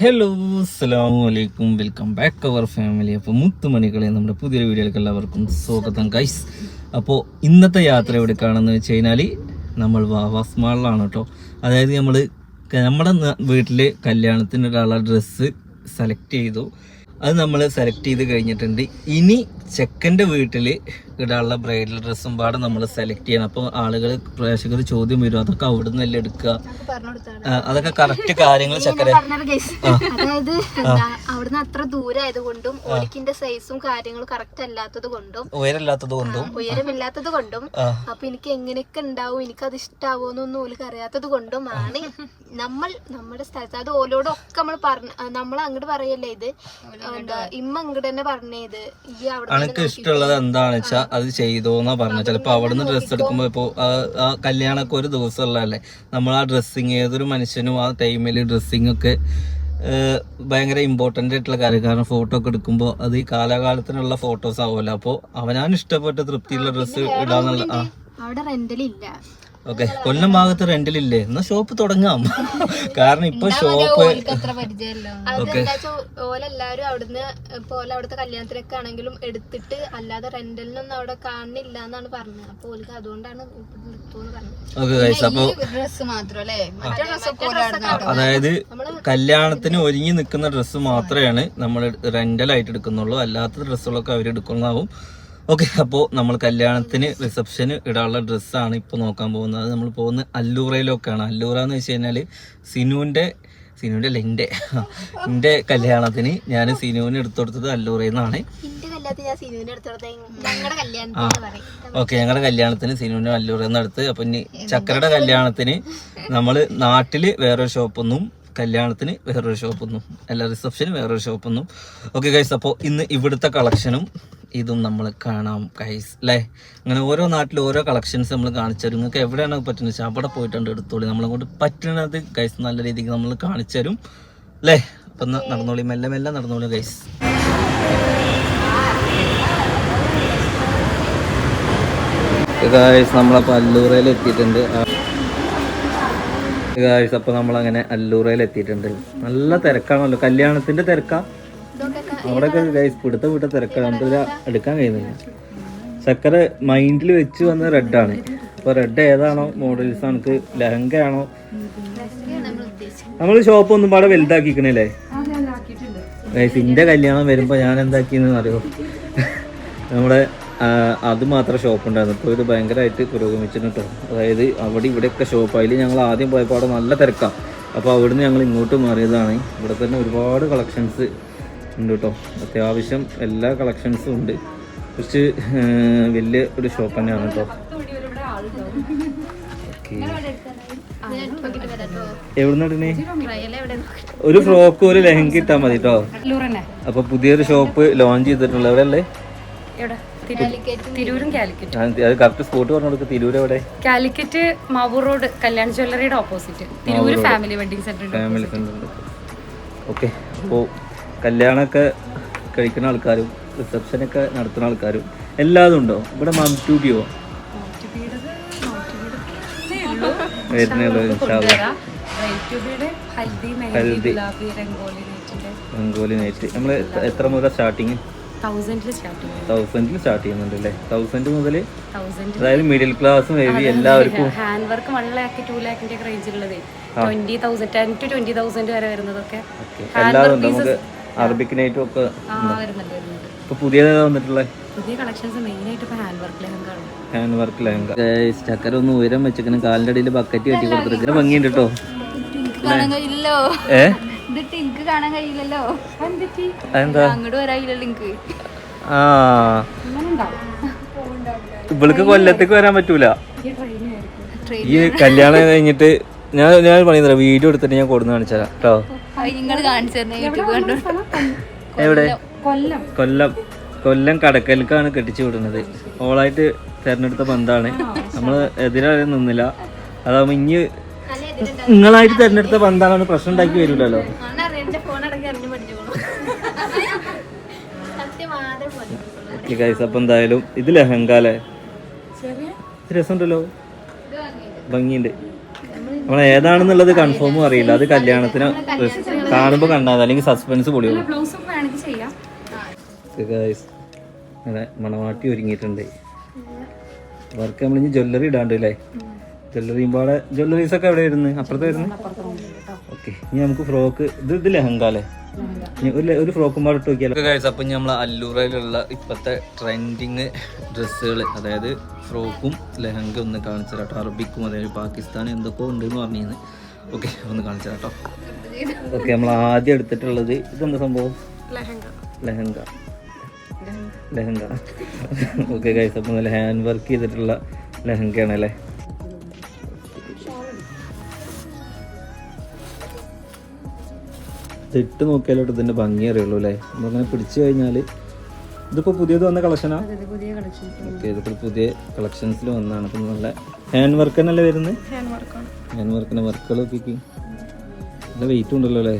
Hello അസ്സാം വലൈക്കും welcome back അവർ family അപ്പോൾ മുത്തുമണികളെ നമ്മുടെ പുതിയ വീഡിയോയിലേക്ക് എല്ലാവർക്കും സ്വാഗതം ഗൈസ് അപ്പോൾ ഇന്നത്തെ യാത്ര എവിടേക്കാണെന്ന് വെച്ച് കഴിഞ്ഞാൽ നമ്മൾ വാവാസ് മാളിലാണ് കേട്ടോ. അതായത് നമ്മൾ നമ്മുടെ വീട്ടിൽ കല്യാണത്തിന് ഒരാളെ ഡ്രസ്സ് സെലക്ട് ചെയ്തു. അത് നമ്മൾ സെലക്ട് ചെയ്ത് കഴിഞ്ഞിട്ടുണ്ട്. ഇനി ചെക്കന്റെ വീട്ടിൽ ഇടാനുള്ള ബ്രൈഡൽ ഡ്രസ്സും പാടെ നമ്മൾ സെലക്ട് ചെയ്യണം. അപ്പോൾ ആളുകൾ പ്രേക്ഷകർ ചോദ്യം വരും അതൊക്കെ അവിടെ നിന്നല്ലേ എടുക്കുക? അതൊക്കെ കറക്റ്റ് കാര്യങ്ങൾ ചക്കര അതായത് അവിടുന്ന് അത്ര ദൂരമായത് കൊണ്ടും ഒലിക്കിന്റെ സൈസും കാര്യങ്ങളും കറക്റ്റ് അല്ലാത്തത് കൊണ്ടും ഉയരമില്ലാത്തത് കൊണ്ടും. ഉയരമില്ലാത്തത് കൊണ്ടും അപ്പൊ എനിക്ക് എങ്ങനെയൊക്കെ ഉണ്ടാവും എനിക്ക് അത് ഇഷ്ടാവോന്നൊന്നും ഓലിക്ക് അറിയാത്തത് കൊണ്ടും ആണ് നമ്മൾ നമ്മുടെ സ്ഥലത്ത് അത് ഓലോടൊക്കെ നമ്മൾ പറഞ്ഞ നമ്മൾ അങ്ങോട്ട് പറയല്ലേ ഇത്? എന്താ ഇമ്മ അങ്ങോട്ട് തന്നെ പറഞ്ഞത് ഈ അവിടെ ഇഷ്ടമുള്ളത് എന്താണെന്ന് വെച്ചാൽ അത് ചെയ്തോന്നാ പറഞ്ഞത്. ചിലപ്പോ അവിടുന്ന് ഡ്രസ്സ് എടുക്കുമ്പോൾ ഇപ്പോ ആ- ആ കല്യാണമൊക്കെ ഒരു ദിവസമുള്ളതല്ലേ? നമ്മൾ ആ ഡ്രസ്സിങ് ഏതൊരു മനുഷ്യനും ആ ടൈമിൽ ഡ്രസ്സിങ് ഒക്കെ ഭയങ്കര ഇമ്പോർട്ടന്റ് ആയിട്ടുള്ള കാര്യം. കാരണം ഫോട്ടോ ഒക്കെ എടുക്കുമ്പോൾ അത് ഈ കാലാകാലത്തിനുള്ള ഫോട്ടോസ് ആവുമല്ലോ. അപ്പോൾ അവനാണ് ഇഷ്ടപ്പെട്ട തൃപ്തിയുള്ള ഡ്രസ്സ് ഇടാന്നുള്ള ആ. അവിടെ റെന്റലില്ല ഓക്കെ കൊല്ലം ഭാഗത്ത് റെന്റിലില്ലേ? എന്നാ ഷോപ്പ് തുടങ്ങാം. കാരണം ഇപ്പൊ ഷോപ്പ് ഓലെല്ലാരും അവിടുന്ന് അവിടുത്തെ കല്യാണത്തിനൊക്കെ ആണെങ്കിലും എടുത്തിട്ട് അല്ലാതെ റെന്റലിനൊന്നും അവിടെ കാണില്ല എന്നാണ് പറഞ്ഞത്. അപ്പൊ ഓൽക്ക് അതുകൊണ്ടാണ് ഓക്കെ അതായത് കല്യാണത്തിന് ഒരുങ്ങി നിൽക്കുന്ന ഡ്രസ്സ് മാത്രമാണ് നമ്മൾ റെന്റൽ ആയിട്ട് എടുക്കുന്നുള്ളൂ. അല്ലാത്ത ഡ്രസ്സുകളൊക്കെ അവർ എടുക്കുന്നതാവും. ഓക്കെ അപ്പോൾ നമ്മൾ കല്യാണത്തിന് റിസപ്ഷന് ഇടാനുള്ള ഡ്രസ്സാണ് ഇപ്പോൾ നോക്കാൻ പോകുന്നത്. നമ്മൾ പോകുന്നത് അല്ലൂറയിലൊക്കെയാണ്. അല്ലൂറ എന്ന് വെച്ച് കഴിഞ്ഞാൽ സിനുവിന്റെ സിനുവിന്റെ അല്ല എന്റെ എന്റെ കല്യാണത്തിന് ഞാൻ സിനുവിന് എടുത്തു കൊടുത്തത് അല്ലൂറയിൽ നിന്നാണ്. ഓക്കെ ഞങ്ങളുടെ കല്യാണത്തിന് സിനുവിന് അല്ലൂറയിൽ നിന്ന് എടുത്ത്. അപ്പം ഇനി ചക്കരയുടെ കല്യാണത്തിന് നമ്മൾ നാട്ടിൽ വേറൊരു ഷോപ്പൊന്നും കല്യാണത്തിന് വേറൊരു ഷോപ്പൊന്നും അല്ല റിസപ്ഷന് വേറൊരു ഷോപ്പൊന്നും ഓക്കെ ഗൈസ് അപ്പോൾ ഇന്ന് ഇവിടുത്തെ കളക്ഷനും ഇതും നമ്മൾ കാണാം കൈസ് അല്ലേ അങ്ങനെ ഓരോ നാട്ടിലും ഓരോ കളക്ഷൻസ് നമ്മൾ കാണിച്ചു തരും നിങ്ങൾക്ക് എവിടെയാണ് പറ്റുന്നത് വെച്ചാൽ അവിടെ പോയിട്ടുണ്ട് എടുത്തോളി. നമ്മളെ കൊണ്ട് പറ്റുന്നത് കൈസ് നല്ല രീതിക്ക് നമ്മൾ കാണിച്ചു തരും അല്ലേ അപ്പം നടന്നോളി. മെല്ലെ മെല്ലെ നടന്നോളി കൈസ് ഗായ്സ് നമ്മളപ്പോൾ അല്ലൂറയിൽ എത്തിയിട്ടുണ്ട്. ഗായ്സ് അപ്പോൾ നമ്മളങ്ങനെ അല്ലൂറയിൽ എത്തിയിട്ടുണ്ട്. നല്ല തിരക്കാണല്ലോ. കല്യാണത്തിന്റെ തിരക്കാ. അവിടെയൊക്കെ ഗൈസ് പിടുത്ത വിട്ട തിരക്കാണ് എടുക്കാൻ കഴിയുന്നില്ല. ചക്കര മൈൻഡിൽ വെച്ച് വന്ന റെഡാണ് അപ്പോൾ റെഡ് ഏതാണോ മോഡൽസ് നമുക്ക് ലഹങ്ക ആണോ നമ്മൾ ഷോപ്പ് ഒന്നും പാടെ വലുതാക്കിക്കണല്ലേ? ഗൈസ് കല്യാണം വരുമ്പോ ഞാൻ എന്താക്കിയെന്ന് അറിയോ? നമ്മുടെ അത് മാത്രം ഷോപ്പ് ഉണ്ടായിരുന്നു. ഇപ്പോൾ ഇത് ഭയങ്കരമായിട്ട് പുരോഗമിച്ചിട്ടുണ്ട് അതായത് അവിടെ ഇവിടെയൊക്കെ ഷോപ്പ് അതിൽ ഞങ്ങൾ ആദ്യം പോയപ്പോൾ അവിടെ നല്ല തിരക്കാണ് അപ്പോൾ അവിടുന്ന് ഞങ്ങൾ ഇങ്ങോട്ട് മാറിയതാണ്. ഇവിടെ തന്നെ ഒരുപാട് കളക്ഷൻസ് ഉണ്ട് കേട്ടോ. അത്യാവശ്യം എല്ലാ കളക്ഷൻസും ഉണ്ട്. കുറച്ച് വലിയ ഒരു ഷോപ്പ് തന്നെയാണ് കേട്ടോ. എവിടുന്നെ എവിടുന്നിടണേ ഒരു ഫ്രോക്ക് ഒരു ലെഹങ്ക ഇട്ടാ മതി കേട്ടോ. അപ്പൊ പുതിയൊരു ഷോപ്പ് ലോഞ്ച് ചെയ്തിട്ടുള്ള എവിടെ അല്ലേ അത് കറക്റ്റ് സ്പോട്ട് പറഞ്ഞു കൊടുക്കുക തിരൂര് എവിടെ? Calicut Mavoor road Kalyan ജ്വല്ലറിയുടെ opposite family wedding centre family centre okay അപ്പോൾ കല്യാണമൊക്കെ കഴിക്കുന്ന ആൾക്കാരും റിസപ്ഷനൊക്കെ നടത്തുന്ന ആൾക്കാരും എല്ലാതും ഉണ്ടോ? ഇവിടെ മം. ഹൽദി. രംഗോലി രംഗോലി നൈറ്റ്. നമ്മൾ എത്ര മുതൽ സ്റ്റാർട്ടിങ്? തൗസൻഡിൽ സ്റ്റാർട്ട് ചെയ്യുന്നുണ്ട് അല്ലേ തൗസൻഡ്. മുതൽ അതായത് മിഡിൽ ക്ലാസ്സും ഹെവി എല്ലാവർക്കും hand work one lakh two ലാക്കിന്റെ റേഞ്ചിലുള്ളത് twenty thousand ten to twenty thousand വരെ വരുന്നതൊക്കെ. എല്ലാതും ഉണ്ട്? നമുക്ക് അറബിക് നൈറ്റും ഒക്കെ ഇപ്പൊ പുതിയതാ വന്നിട്ടുള്ളത് ഹാൻഡ് വർക്ക് ലെഹങ്ക ചക്കര ഒന്ന് ഉയരം വെച്ചിങ്ങനെ കാലിന്റെ അടിയിൽ ബക്കറ്റ് കെട്ടി കൊടുത്തിട്ട് ഭംഗിയുണ്ട് കേട്ടോ. കാണാൻ കഴിയില്ലല്ലോ. ഏ? ഇതിട്ട് എനിക്ക് കാണാൻ കഴിയില്ലല്ലോ. അതെന്താ? അങ്ങോട്ട് എനിക്ക് ആ. ഇവൾക്ക് കൊല്ലത്തേക്ക് വരാൻ പറ്റൂല. ഈ കല്യാണം കഴിഞ്ഞിട്ട് ഞാൻ ഞാൻ പണിയുന്നില്ല വീഡിയോ എടുത്തിട്ട് ഞാൻ കൊടുന്ന് കാണിച്ചാ കേട്ടോ. നിങ്ങൾ കാണിച്ചു തരുന്ന യൂട്യൂബ് കണ്ടു എവിടെ? കൊല്ലം. കൊല്ലം. കൊല്ലം കടക്കൽക്കാണ് കെട്ടിച്ചു വിടുന്നത്. ഓളായിട്ട് തെരഞ്ഞെടുത്ത ബന്ധാണ് നമ്മൾ എതിരായി നിന്നില്ല. അതാവുമ്പോ ഇനി നിങ്ങളായിട്ട് തെരഞ്ഞെടുത്ത ബന്ധാണ് പ്രശ്നം ഉണ്ടാക്കി വരില്ലല്ലോ അപ്പൊ എന്തായാലും ഇത് അല്ലേ? ഇത് രസമുണ്ടല്ലോ. ഭംഗിയുണ്ട്. നമ്മൾ ഏതാണെന്നുള്ളത് കൺഫേമും അറിയില്ല. അത് കല്യാണത്തിന് കാണുമ്പോൾ കണ്ടാൽ അല്ലെങ്കിൽ സസ്പെൻസ് പൊളിയും മണവാട്ടി ഒരുങ്ങിയിട്ടുണ്ട്. വർക്ക് നമ്മളിനി ജ്വല്ലറി ഇടാണ്ട് അല്ലേ? ജ്വല്ലറിയും പാടെ ജ്വല്ലറീസ് ഒക്കെ എവിടെ വരുന്നത് അപ്പുറത്ത് വരുന്നത്? ഓക്കെ ഇനി നമുക്ക് ഫ്രോക്ക് ഇത് ഇത് ലെഹങ്ക അല്ലേ ഒരു ഒരു ഫ്രോക്കും പാടെ ഇട്ട് നോക്കിയാലോ? കഴിച്ച അപ്പം നമ്മൾ അല്ലൂറയിലുള്ള ഇപ്പോഴത്തെ ട്രെൻഡിങ് ഡ്രസ്സുകൾ അതായത് ഫ്രോക്കും ലെഹങ്ക ഒന്ന് കാണിച്ചു തരാട്ടോ അറബിക്കും അതായത് പാകിസ്ഥാനും എന്തൊക്കെ ഉണ്ട് എന്ന് പറഞ്ഞിരുന്നു. ഓക്കെ ഒന്ന് കാണിച്ചു തരാട്ടോ ഓക്കെ നമ്മൾ ആദ്യം എടുത്തിട്ടുള്ളത് ഇതെന്താ സംഭവം? ലെഹങ്ക. ലെഹങ്ക. ഓക്കെ ഗൈസ് അപ്പം നല്ല ഹാൻഡ് വർക്ക് ചെയ്തിട്ടുള്ള ലെഹങ്കയാണ് അല്ലേ ഇട്ട് നോക്കിയാലോട്ട് ഇതിന്റെ ഭംഗി അറിയുള്ളൂ അല്ലേ? നമ്മളിങ്ങനെ പിടിച്ചു കഴിഞ്ഞാൽ ഇതിപ്പോ പുതിയത് വന്ന കളക്ഷനാ ഓക്കെ ഇതിപ്പോൾ പുതിയ കളക്ഷൻസിൽ വന്നാണ് അപ്പം നല്ല ഹാൻഡ് വർക്ക് തന്നെയല്ലേ വരുന്നത് ഹാൻഡ് വർക്കിന്റെ വർക്കുകൾ നോക്കി നല്ല വെയിറ്റ് ഉണ്ടല്ലോ അല്ലേ?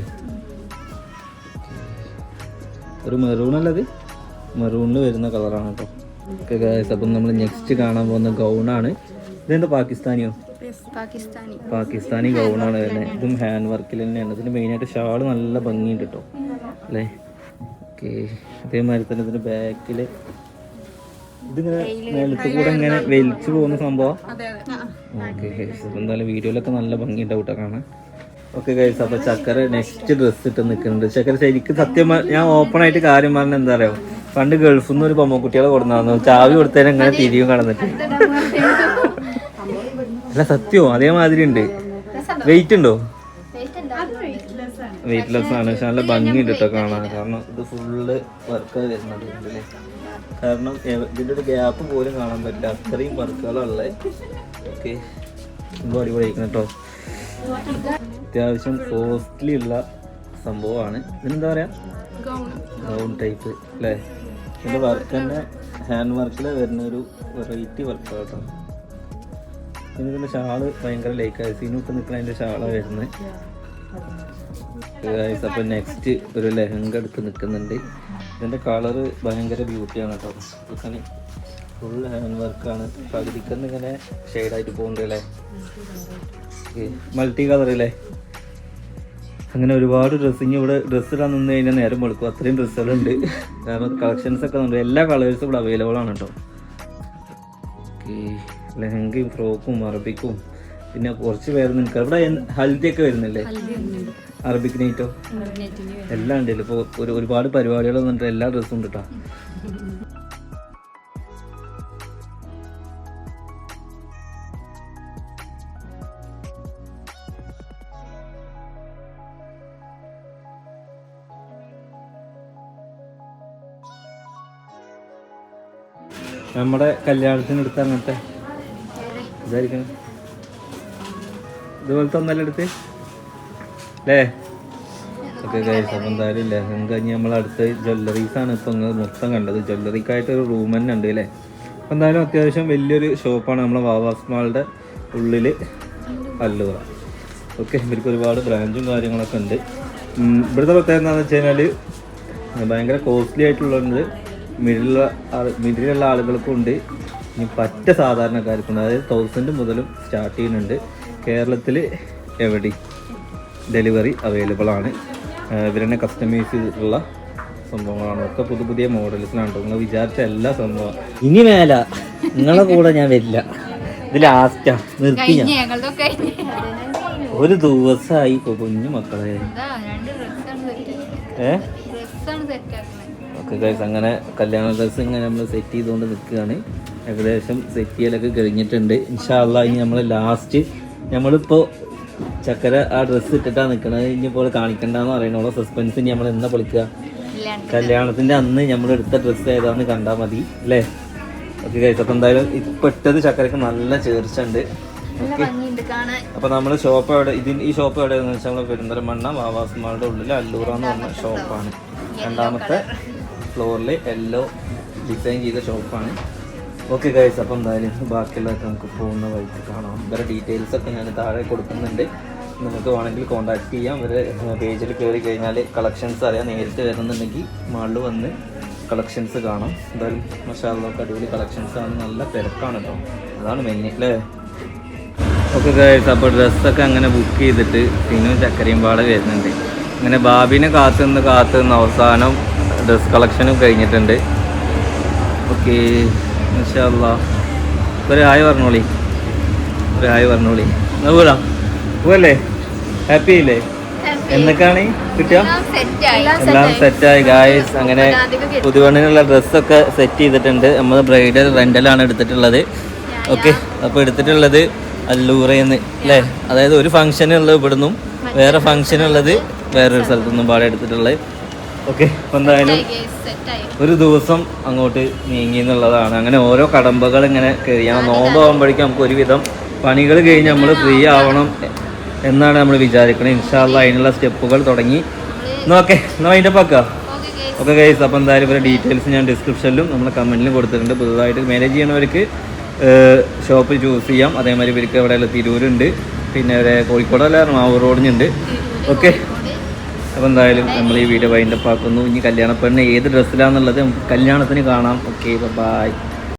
ഒരു മെറൂൺ അല്ലത് മെറൂണിൽ വരുന്ന കളറാണ് കേട്ടോ. ഓക്കെ അപ്പം നമ്മൾ നെക്സ്റ്റ് കാണാൻ പോകുന്ന ഗൗണാണ് ഇതെന്താ പാകിസ്ഥാനിയോ? പാകിസ്ഥാനി. പാകിസ്ഥാനി ഗൗണാണ് വരുന്നത് ഇതും ഹാൻഡ് വർക്കിൽ തന്നെയാണ്. ഇതിന് മെയിനായിട്ട് ഷാൾ നല്ല ഭംഗിയുണ്ട് കേട്ടോ അല്ലേ? ഓക്കെ. അതേമാതിരി തന്നെ ഇതിന്റെ ബാക്കിൽ ഇതിങ്ങനെ നിലത്ത് കൂടെ ഇങ്ങനെ വലിച്ചു പോകുന്ന സംഭവം. ഓക്കെ എന്തായാലും വീഡിയോയിലൊക്കെ നല്ല ഭംഗിയുണ്ടാവും കേട്ടോ കാണാൻ. ഓക്കെ ഗൈസ് അപ്പൊ ചക്കര നെക്സ്റ്റ് ഡ്രസ് ഇട്ട് നിൽക്കുന്നുണ്ട്. ചക്കര ശരിക്കും സത്യം ഞാൻ ഓപ്പൺ ആയിട്ട് കാര്യം പറഞ്ഞ എന്താ അറിയോ? പണ്ട് ഗൾഫിൽ നിന്ന് ഒരു പൊമ്മക്കുട്ടികളെ കൊടുന്നു ചാവി കൊടുത്തതിന് എങ്ങനെ തിരിയും കടന്നിട്ട് അല്ല സത്യോ അതേമാതിരി ഉണ്ട് വെയിറ്റ് ഉണ്ടോ? വെയിറ്റ്ലെസ് ആണ്. പക്ഷെ നല്ല ഭംഗിയുണ്ട് കേട്ടോ കാണാൻ. കാരണം ഇത് ഫുള്ള് വർക്ക് വരുന്നത് കാരണം ഇതിന്റെ ഒരു ഗ്യാപ്പ് പോലും കാണാൻ പറ്റില്ല. അത്രയും വർക്കുകളുള്ളത് ഓക്കെ സംഭവം അടിപൊളിയായിരിക്കണം കേട്ടോ അത്യാവശ്യം കോസ്റ്റ്ലി ഉള്ള സംഭവമാണ്. ഇതിനെന്താ പറയാ? ഗൗൺ ടൈപ്പ് അല്ലേ? ഇതിന്റെ വർക്ക് തന്നെ ഹാൻഡ് വർക്കിൽ വരുന്ന ഒരു വെറൈറ്റി വർക്ക് കേട്ടോ ഇതിന്റെ ഷാൾ ഭയങ്കര ലൈക്കായി സീനൊക്കെ നിൽക്കുന്ന അതിന്റെ ഷാളാണ് വരുന്നത് ഗൈസ് അപ്പോൾ നെക്സ്റ്റ് ഒരു ലെഹങ്ക എടുത്ത് നിൽക്കുന്നുണ്ട് ഇതിന്റെ കളറ് ഭയങ്കര ബ്യൂട്ടിയാണ് കേട്ടോ ഫുൾ ഹാൻഡ് വർക്കാണ് പകുതിക്കന്ന് ഇങ്ങനെ ഷെയ്ഡായിട്ട് പോകുന്നുണ്ട് അല്ലേ മൾട്ടി കളർ അല്ലേ അങ്ങനെ ഒരുപാട് ഡ്രസ്സിങ് ഇവിടെ ഡ്രസ്സ് ഇടാൻ നിന്ന് കഴിഞ്ഞാൽ നേരം വെളുക്കും. അത്രയും ഡ്രസ്സുകളുണ്ട് കാരണം കളക്ഷൻസ് ഒക്കെ ഉണ്ട്. എല്ലാ കളേഴ്സും ഇവിടെ അവൈലബിൾ ആണ് കേട്ടോ ഓക്കെ ലെഹങ്കയും ഫ്രോക്കും അറബിക്കും പിന്നെ കുറച്ച് പേര് നിൽക്കുക. ഇവിടെ എന്ത് ഹൽദി ഒക്കെ വരുന്നില്ലേ അറബിക് നൈറ്റോ എല്ലാം ഉണ്ടല്ലോ. ഇപ്പോൾ ഒരു ഒരുപാട് പരിപാടികൾ വന്നിട്ട് എല്ലാ ഡ്രസ്സും ഉണ്ട് കേട്ടോ നമ്മുടെ കല്യാണത്തിന് എടുത്ത അങ്ങനത്തെ ഇതായിരിക്കണം. ഇതുപോലത്തെ ഒന്നല്ല എടുത്ത്? അല്ലേ ഓക്കെ ഗൈസ് അപ്പം എന്തായാലും ലെഹങ്ക ഇനി നമ്മൾ അടുത്ത ജ്വല്ലറീസ് ആണ് ഇപ്പം മൊത്തം കണ്ടത്. ജ്വല്ലറിക്കായിട്ട് ഒരു റൂം തന്നെ ഉണ്ട് അല്ലേ അപ്പം എന്തായാലും അത്യാവശ്യം വലിയൊരു ഷോപ്പാണ് നമ്മളെ വാവാസ് മാളുടെ ഉള്ളിൽ അല്ലൂറ. ഓക്കെ ഇവർക്ക് ഒരുപാട് ബ്രാഞ്ചും കാര്യങ്ങളൊക്കെ ഉണ്ട്. ഇവിടുത്തെ പ്രത്യേകത എന്താണെന്ന് വെച്ച് കഴിഞ്ഞാൽ ഭയങ്കര കോസ്റ്റ്ലി ആയിട്ടുള്ളത് മിഡിലുള്ള മിഡിലുള്ള ആളുകൾക്കും ഉണ്ട് ഇനി പറ്റ സാധാരണക്കാർക്കുണ്ട്. അതായത് തൗസൻഡ് മുതലും സ്റ്റാർട്ട് ചെയ്യുന്നുണ്ട്. കേരളത്തിൽ എവിടെ ഡെലിവറി അവൈലബിൾ ആണ്. ഇവരെന്നെ കസ്റ്റമൈസ് ചെയ്തിട്ടുള്ള സംഭവങ്ങളാണ്. ഒക്കെ പുതിയ പുതിയ മോഡൽസിലാണ് നിങ്ങൾ വിചാരിച്ച എല്ലാ സംഭവം ഇനി മേല നിങ്ങളെ കൂടെ ഞാൻ വരില്ല. ഇത് ലാസ്റ്റാ നിർത്തി ഞാൻ. ഒരു ദിവസമായി കുഞ്ഞു മക്കളെ. ഏ? ഓക്കെ ഗൈസ് അങ്ങനെ കല്യാണ ഡ്രസ്സ് ഇങ്ങനെ നമ്മൾ സെറ്റ് ചെയ്തുകൊണ്ട് നിൽക്കുകയാണ്. ഏകദേശം സെറ്റ് ചെയ്യലൊക്കെ കഴിഞ്ഞിട്ടുണ്ട്. ഇൻഷാല്ല ഇനി നമ്മൾ ലാസ്റ്റ് നമ്മളിപ്പോൾ ചക്കര ആ ഡ്രസ്സ് ഇട്ടിട്ടാണ് നിൽക്കണത് ഇനിയിപ്പോൾ കാണിക്കണ്ടെന്ന് പറയണോളൂ സസ്പെൻസ് ഇനി നമ്മൾ എന്നാ പൊളിക്കുക? കല്യാണത്തിന്റെ അന്ന് നമ്മൾ എടുത്ത ഡ്രസ്സ് ഏതാന്ന് കണ്ടാൽ മതി അല്ലേ? ഓക്കെ ഗൈസ് അപ്പം എന്തായാലും ഇപ്പം ഇട്ടത് ചക്കരക്ക് നല്ല ചേർച്ച ഉണ്ട്. അപ്പോൾ നമ്മൾ ഷോപ്പ് എവിടെ ഇതിന് ഈ ഷോപ്പ് എവിടെയാണെന്ന് വെച്ചാൽ നമ്മൾ പെരിന്തൽമണ്ണ വാവാസ് മാളുടെ ഉള്ളിൽ അല്ലൂറ എന്ന് പറഞ്ഞ ഷോപ്പാണ് രണ്ടാമത്തെ ഫ്ലോറിൽ യെല്ലോ ഡിസൈൻ ചെയ്ത ഷോപ്പാണ് ഓക്കെ ഗൈസ് അപ്പം എന്തായാലും ബാക്കിയുള്ളതൊക്കെ നമുക്ക് പോകുന്ന വഴിക്ക് കാണാം. ഇവരെ ഡീറ്റെയിൽസ് ഒക്കെ ഞാൻ താഴെ കൊടുക്കുന്നുണ്ട്. നിങ്ങൾക്ക് വേണമെങ്കിൽ കോൺടാക്ട് ചെയ്യാം. ഇവരെ പേജിൽ കയറി കഴിഞ്ഞാൽ കളക്ഷൻസ് അറിയാം. നേരിട്ട് വരുന്നുണ്ടെങ്കിൽ മാളിൽ വന്ന് കളക്ഷൻസ് കാണാം. എന്തായാലും മഷാലൊക്കെ അടിപൊളി കളക്ഷൻസ് ആണ്. നല്ല തിരക്കാണ് കേട്ടോ അതാണ് മെയിൻ അല്ലേ ഓക്കെ ഗൈസ് അപ്പോൾ ഡ്രസ്സൊക്കെ അങ്ങനെ ബുക്ക് ചെയ്തിട്ട് സിനും ചക്കരയും പാടെ വരുന്നുണ്ട്. അങ്ങനെ ബാബിനെ കാത്തുനിന്ന് കാത്തുനിന്ന് അവസാനം ഡ്രസ് കളക്ഷനും കഴിഞ്ഞിട്ടുണ്ട്. ഓക്കെ ഇൻഷല്ല ഒരു ഹായ് പറഞ്ഞോളി. ഒരു ഹായ് പറഞ്ഞോളി. പോരാ പോവല്ലേ? ഹാപ്പി ഇല്ലേ എന്നൊക്കെയാണ് കിട്ടുക എല്ലാം സെറ്റായി. ഗായ്സ് അങ്ങനെ പുതുവണ്ണിനുള്ള ഡ്രസ്സൊക്കെ സെറ്റ് ചെയ്തിട്ടുണ്ട്. നമ്മൾ ബ്രൈഡൽ റെന്റലാണ് എടുത്തിട്ടുള്ളത്. ഓക്കെ അപ്പോൾ എടുത്തിട്ടുള്ളത് അല്ലൂറയെന്ന് അല്ലേ അതായത് ഒരു ഫംഗ്ഷനുള്ളത് ഇവിടുന്നും. വേറെ ഫംഗ്ഷനുള്ളത് വേറൊരു സ്ഥലത്തു. നിന്നും പാടെ എടുത്തിട്ടുള്ളത്. ഓക്കെ എന്തായാലും ഒരു ദിവസം അങ്ങോട്ട് നീങ്ങി എന്നുള്ളതാണ്. അങ്ങനെ ഓരോ കടമ്പകൾ ഇങ്ങനെ കഴിയണം നോമ്പാകുമ്പോഴേക്കും നമുക്ക് ഒരുവിധം പണികൾ കഴിഞ്ഞ് നമ്മൾ ഫ്രീ ആവണം എന്നാണ് നമ്മൾ വിചാരിക്കുന്നത് ഇൻഷാല്ല അതിനുള്ള സ്റ്റെപ്പുകൾ തുടങ്ങി. ഓക്കെ എന്നാൽ അതിന്റെ പക്ക. ഓക്കെ ഗൈസ് അപ്പോൾ എന്തായാലും ഇവരുടെ ഡീറ്റെയിൽസ് ഞാൻ ഡിസ്ക്രിപ്ഷനിലും നമ്മൾ കമന്റിലും കൊടുത്തിട്ടുണ്ട്. പുതുതായിട്ട് മാനേജ് ചെയ്യണവർക്ക് ഷോപ്പ് ചൂസ് ചെയ്യാം. അതേമാതിരി ഇവർക്ക് ഇവിടെ തിരൂരുണ്ട്. പിന്നെ ഇവിടെ കോഴിക്കോടല്ല മാവൂർ റോഡിനുണ്ട് ഓക്കെ അപ്പോൾ എന്തായാലും നമ്മൾ ഈ വീഡിയോ വൈൻഡപ്പ് ആക്കുന്നു. ഇനി കല്യാണ പെണ്ണ് ഏത് ഡ്രസ്സിലാണെന്നുള്ളത് കല്യാണത്തിന് കാണാം. Okay bye